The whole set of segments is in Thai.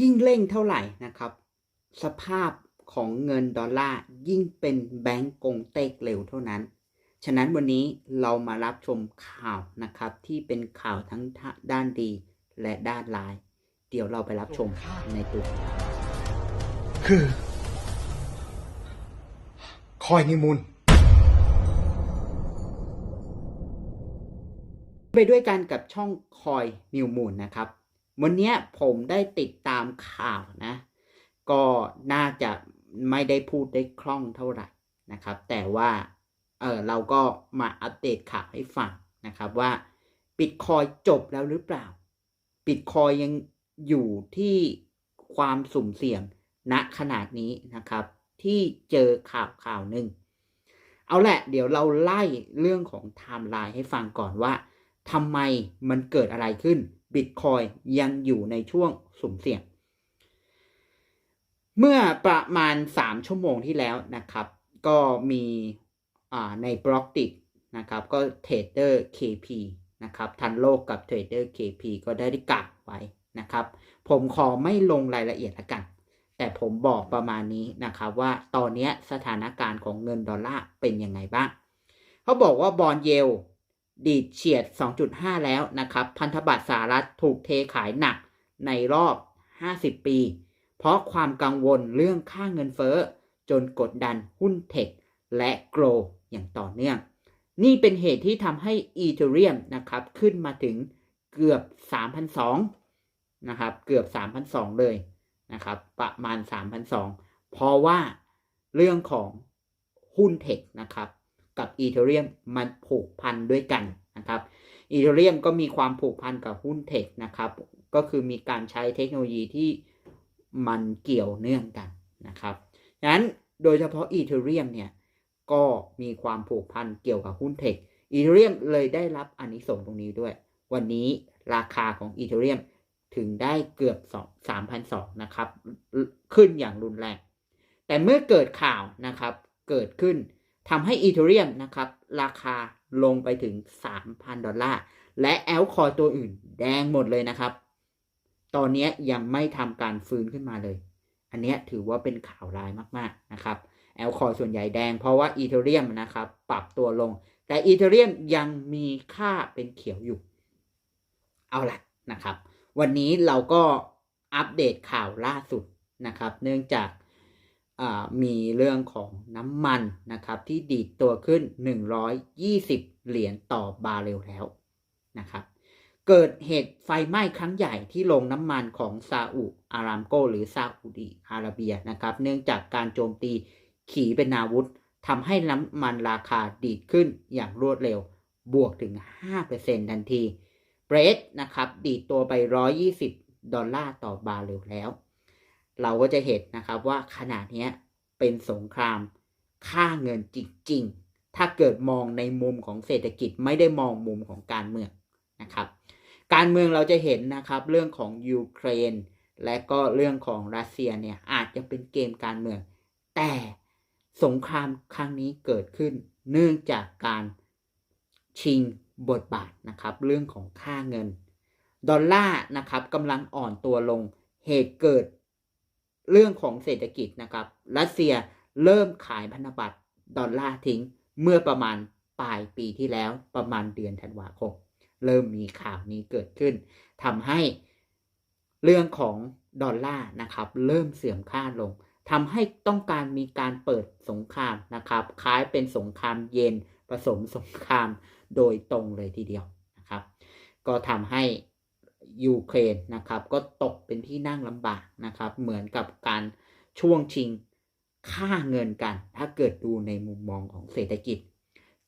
ยิ่งเร่งเท่าไหร่นะครับ สภาพของเงินดอลลาร์ยิ่งเป็นแบงก์กงเต็กเร็วเท่านั้น ฉะนั้นวันนี้เรามารับชมข่าวนะครับ ที่เป็นข่าวทั้งด้านดีและด้านร้าย เดี๋ยวเราไปรับชมในตัว คือ คอยนิมูลไปด้วยกันกับช่องคอยนิวมูลนะครับ วันนี้ผมได้ติดตามข่าวนะ ก็น่าจะไม่ได้พูดได้คล่องเท่าไหร่นะครับ แต่ว่าเออเราก็มาอัปเดตข่าวให้ฟังนะครับว่าบิตคอยจบแล้วหรือเปล่าบิตคอยยังอยู่ที่ความสุ่มเสี่ยงณขนาดนี้นะครับ ที่เจอข่าวข่าวหนึ่งเอาแหละ เดี๋ยวเราไล่เรื่องของไทม์ไลน์ให้ฟังก่อนว่าทำไมมันเกิดอะไรขึ้น บิตคอยยังอยู่ในช่วงสุ่มเสี่ยง เมื่อประมาณ 3 ชั่วโมงที่แล้วนะครับ ก็มีในบล็อกติกนะครับ ก็เทรดเดอร์ KP นะครับ ทันโลกกับเทรดเดอร์ KP ก็ได้ได้กล่าวไว้นะครับ ผมขอไม่ลงรายละเอียดละกัน แต่ผมบอกประมาณนี้นะครับว่าตอนนี้สถานการณ์ของเงินดอลลาร์เป็นยังไงบ้าง เขาบอกว่าบอลเยล ดีดเฉียด 2.5 แล้วนะครับ พันธบัตรสหรัฐถูกเทขายหนักในรอบ 50 ปี เพราะความกังวลเรื่องค่าเงินเฟ้อ จนกดดันหุ้นเทคและโกลอย่างต่อเนื่อง นี่เป็นเหตุที่ทำให้อีเทเรียมนะครับ ขึ้นมาถึงเกือบ3,200นะครับ เกือบ3,200เลยนะครับ ประมาณ3,200เพราะว่าเรื่องของหุ้นเทคนะครับ กับอีเทเรียมมันผูกพันด้วยกันนะครับอีเทเรียมก็มีความผูกพันกับหุ้นเทคนะครับ ก็คือมีการใช้เทคโนโลยีที่มันเกี่ยวเนื่องกันนะครับดังนั้นโดยเฉพาะอีเทเรียมเนี่ยก็มีความผูกพันเกี่ยวกับหุ้นเทคอีเทเรียมเลยได้รับอนนิสงส์ตรงนี้ด้วย วันนี้ราคาของอีเทเรียมถึงได้เกือบ3,200นะครับ ขึ้นอย่างรุนแรง แต่เมื่อเกิดข่าวนะครับ เกิดขึ้น ทำให้อีเทเรียมนะครับ ราคาลงไปถึง 3,000 ดอลลาร์ และแอลคอยตัวอื่นแดงหมดเลยนะครับ ตอนนี้ยังไม่ทำการฟื้นขึ้นมาเลย อันนี้ถือว่าเป็นข่าวร้ายมากๆนะครับ แอลคอยส่วนใหญ่แดงเพราะว่าอีเทเรียมนะครับ ปรับตัวลง แต่อีเทเรียมยังมีค่าเป็นเขียวอยู่ เอาละนะครับ วันนี้เราก็อัปเดตข่าวล่าสุดนะครับ เนื่องจาก มีเรื่องของน้ำมันนะครับ ที่ดีดตัวขึ้น 120 เหรียญต่อบาร์เรลแล้วนะครับเกิดเหตุไฟไหม้ครั้งใหญ่ที่โรงน้ำมันของซาอุอารามโก หรือซาอุดีอาระเบียนะครับ เนื่องจากการโจมตีขีเป็นาวุธทำให้น้ำมันราคาดีดขึ้นอย่างรวดเร็ว บวกถึง 5%ทันที เบรดนะครับ ดีดตัวไป 120 ดอลลาร์ต่อบาร์เรลแล้ว เราก็จะเห็นนะครับว่าขนาดนี้เป็นสงครามค่าเงินจริงๆ ถ้าเกิดมองในมุมของเศรษฐกิจไม่ได้มองมุมของการเมืองนะครับ การเมืองเราจะเห็นนะครับเรื่องของยูเครน และก็เรื่องของรัสเซียเนี่ยอาจจะเป็นเกมการเมือง แต่สงครามครั้งนี้เกิดขึ้น เนื่องจากการชิงบทบาทนะครับเรื่องของค่าเงิน ดอลลาร์นะครับกำลังอ่อนตัวลงเหตุเกิด เรื่องของเศรษฐกิจนะครับรัสเซียเริ่มขายพันธบัตรดอลลาร์ทิ้งเมื่อประมาณปลายปีที่แล้วประมาณเดือนธันวาคม เริ่มมีข่าวนี้เกิดขึ้นทำให้เรื่องของดอลลาร์นะครับ เริ่มเสื่อมค่าลงทำให้ต้องการมีการเปิดสงครามนะครับคล้ายเป็นสงครามเย็นผสมสงครามโดยตรงเลยทีเดียวนะครับ ก็ทำให้ ยูเครนนะครับ ก็ตกเป็นที่นั่งลำบากนะครับ เหมือนกับการช่วงชิงค่าเงินกัน ถ้าเกิดดูในมุมมองของเศรษฐกิจ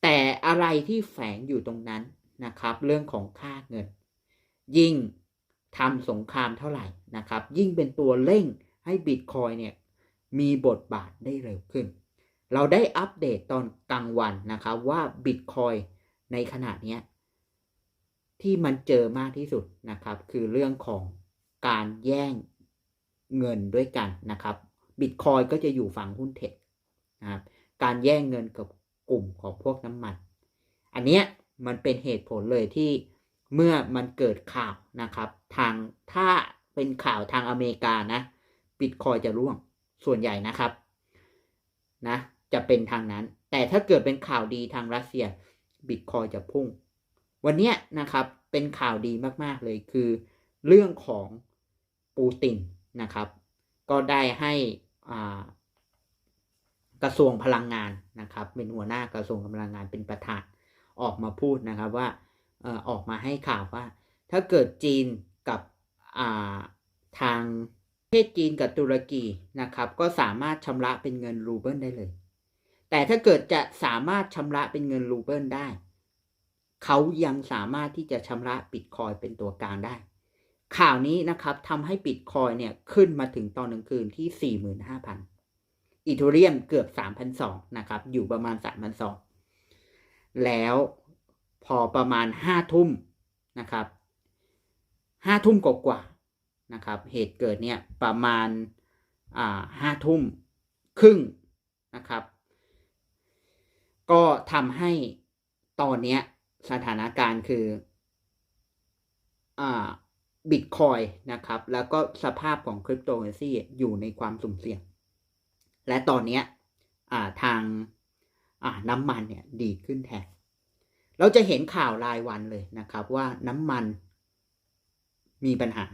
แต่อะไรที่แฝงอยู่ตรงนั้นนะครับ เรื่องของค่าเงิน ยิ่งทำสงครามเท่าไหร่นะครับ ยิ่งเป็นตัวเร่งให้บิตคอยเนี่ยมีบทบาทได้เร็วขึ้น เราได้อัปเดตตอนกลางวันนะครับว่าบิตคอยในขณะนี้ ที่มันเจอมากที่สุดนะครับ คือเรื่องของการแย่งเงินด้วยกันนะครับบิตคอยก็จะอยู่ฝั่งหุ้นเทคนะครับการแย่งเงินกับกลุ่มของพวกน้ำมัน อันเนี้ยมันเป็นเหตุผลเลยที่เมื่อมันเกิดข่าวนะครับ ทางถ้าเป็นข่าวทางอเมริกานะบิตคอยจะร่วงส่วนใหญ่นะครับนะจะเป็นทางนั้น แต่ถ้าเกิดเป็นข่าวดีทางรัสเซียบิตคอยจะพุ่ง วันนี้นะครับเป็นข่าวดีมากๆเลยคือเรื่องของปูตินนะครับ ก็ได้ให้กระทรวงพลังงานนะครับ เป็นหัวหน้ากระทรวงพลังงานเป็นประธานออกมาพูดนะครับว่าออกมาให้ข่าวว่า ถ้าเกิดจีนกับาทางประเทศจีนกับตุรกีนะครับ ก็สามารถชำระเป็นเงินรูเบิลได้เลย แต่ถ้าเกิดจะสามารถชำระเป็นเงินรูเบิลได้ เขายังสามารถที่จะชำระบิตคอยเป็นตัวกลางได้ ข่าวนี้นะครับทำให้บิตคอยเนี่ยขึ้นมาถึงตอนกลางคืนที่ 45,000อีทูเรียมเกือบ 3,200นะครับ อยู่ประมาณ 3,200แล้วพอประมาณ5ทุ่มนะครับ5ทุ่มกว่าๆนะครับ เหตุเกิดเนี่ยประมาณอ่า5ทุ่มครึ่งนะครับ ก็ทำให้ตอนเนี้ย สถานการณ์คืออ่าบิตคอยนะครับ แล้วก็สภาพของคริปโตเคอเรซีอยู่ในความสุ่มเสี่ยง และตอนเนี้ยอ่าทางอ่าน้ำมันเนี่ยดีขึ้นแทน เราจะเห็นข่าวรายวันเลยนะครับว่าน้ำมันมีปัญหา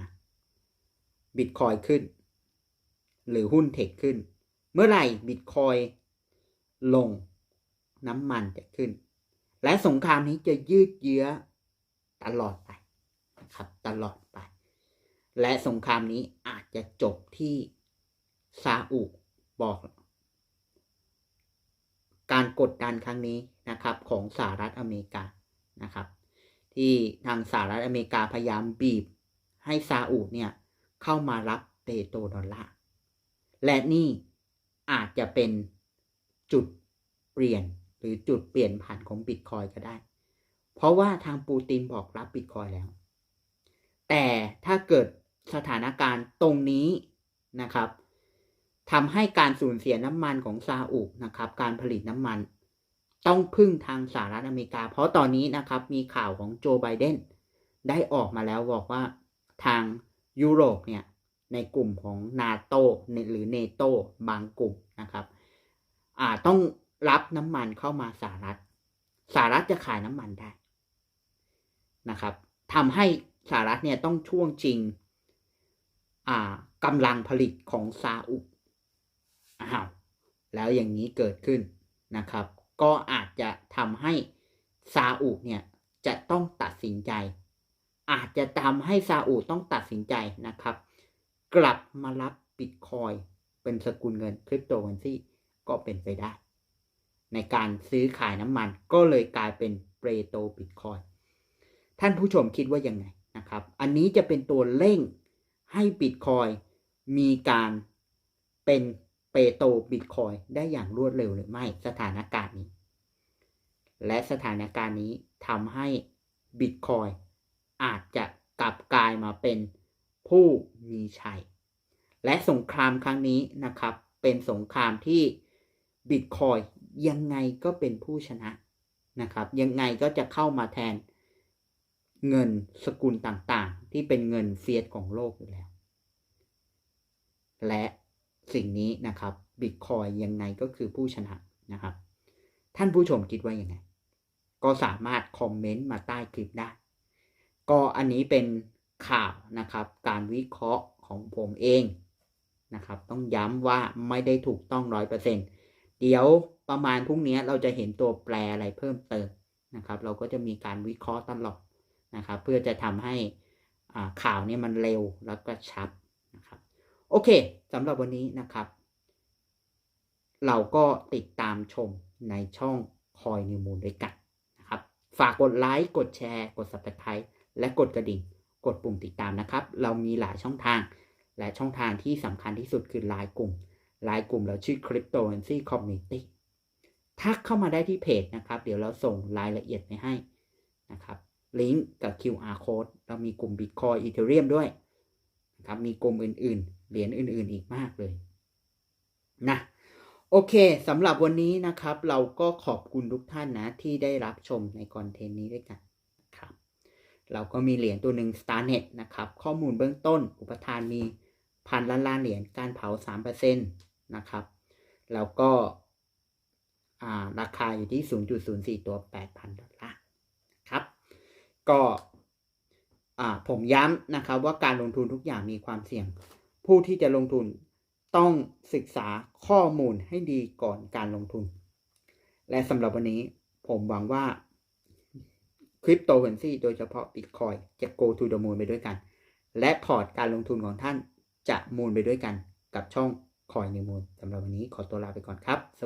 บิตคอยขึ้น หรือหุ้นเทคขึ้น เมื่อไหร่บิตคอยลงน้ำมันจะขึ้น และสงครามนี้จะยืดเยื้อตลอดไปนะครับตลอดไป และสงครามนี้อาจจะจบที่ซาอุบอก การกดดันครั้งนี้นะครับของสหรัฐอเมริกานะครับ ที่ทางสหรัฐอเมริกาพยายามบีบให้ซาอุเนี่ยเข้ามารับเปโตรดอลลาร์และนี่อาจจะเป็นจุดเปลี่ยน หรือจุดเปลี่ยนผ่านของบิตคอยก็ได้ เพราะว่าทางปูตินบอกรับบิตคอยแล้ว แต่ถ้าเกิดสถานการณ์ตรงนี้นะครับทำให้การสูญเสียน้ำมันของซาอุนะครับ การผลิตน้ำมัน ต้องพึ่งทางสหรัฐอเมริกา เพราะตอนนี้นะครับมีข่าวของโจไบเดนได้ออกมาแล้วบอกว่าทางยุโรปเนี่ยในกลุ่มของนาโตหรือเนโตบางกลุ่มนะครับ อ่าต้อง รับน้ำมันเข้ามาสหรัฐสหรัฐจะขายน้ำมันได้นะครับทำให้สหรัฐเนี่ยต้องช่วงจริงอ่ากำลังผลิตของซาอุอ้าวแล้วอย่างนี้เกิดขึ้นนะครับ ก็อาจจะทำให้ซาอุเนี่ยจะต้องตัดสินใจ อาจจะทำให้ซาอุต้องตัดสินใจนะครับ กลับมารับบิตคอยเป็นสกุลเงินคริปโตเคอเรนซี่ก็เป็นไปได้ ในการซื้อขายน้ำมัน ก็เลยกลายเป็นเปโตบิตคอยท่านผู้ชมคิดว่ายังไงนะครับ อันนี้จะเป็นตัวเร่งให้บิตคอยมีการเป็นเปโตบิตคอยได้อย่างรวดเร็วหรือไม่สถานการณ์นี้ และสถานการณ์นี้ทำให้บิตคอยอาจจะกลับกลายมาเป็นผู้มีชัย และสงครามครั้งนี้นะครับ เป็นสงครามที่บิตคอย ยังไงก็เป็นผู้ชนะนะครับ ยังไงก็จะเข้ามาแทนเงินสกุลต่างๆ ที่เป็นเงินเฟียสของโลกอยู่แล้ว และสิ่งนี้นะครับบิตคอยยังไงก็คือผู้ชนะนะครับ ท่านผู้ชมคิดว่ายังไง ก็สามารถคอมเมนต์มาใต้คลิปได้ ก็อันนี้เป็นข่าวนะครับ การวิเคราะห์ของผมเองนะครับ ต้องย้ำว่าไม่ได้ถูกต้องร้อยเปอร์เซ็นเดี๋ยว ประมาณพรุ่งนี้เราจะเห็นตัวแปรอะไรเพิ่มเติมนะครับ เราก็จะมีการวิเคราะห์ตลอดนะครับ เพื่อจะทำให้ข่าวนี้มันเร็วแล้วก็ชัดนะครับ โอเคสำหรับวันนี้นะครับ เราก็ติดตามชมในช่องคอยนิวมูลด้วยกันนะครับ ฝากกดไลค์กดแชร์ กด subscribe และกดกระดิ่ง กดปุ่มติดตามนะครับ เรามีหลายช่องทาง และช่องทางที่สำคัญที่สุดคือไลน์กลุ่มไลน์กลุ่มเราชื่อ Cryptocurrency Community ทักเข้ามาได้ที่เพจนะครับ เดี๋ยวเราส่งรายละเอียดไปให้นะครับลิงก์กับ QR code เรามีกลุ่ม Bitcoin Ethereum ด้วยนะครับมีกลุ่มอื่นๆ เหรียญอื่นๆอีกมากเลยนะโอเคสำหรับวันนี้นะครับ เราก็ขอบคุณทุกท่านนะ ที่ได้รับชมในคอนเทนต์นี้ด้วยกันนะครับเราก็มีเหรียญตัวหนึ่ง StarNet นะครับ ข้อมูลเบื้องต้น อุปทานมีพันล้านล้านเหรียญการเผา 3%นะครับแล้วก็ ราคาอยู่ที่ 0.04 ตัว 8,000 ดอลลาร์ครับ ก็ผมย้ำนะครับว่าการลงทุนทุกอย่างมีความเสี่ยง ผู้ที่จะลงทุนต้องศึกษาข้อมูลให้ดีก่อนการลงทุน และสำหรับวันนี้ผมหวังว่าคริปโตเคอเรนซีโดยเฉพาะ Bitcoin จะ go to the moon ไปด้วยกัน และพอร์ตการลงทุนของท่านจะมูลไปด้วยกันกับช่อง Coin New Moon สำหรับวันนี้ขอตัวลาไปก่อนครับสวัสดี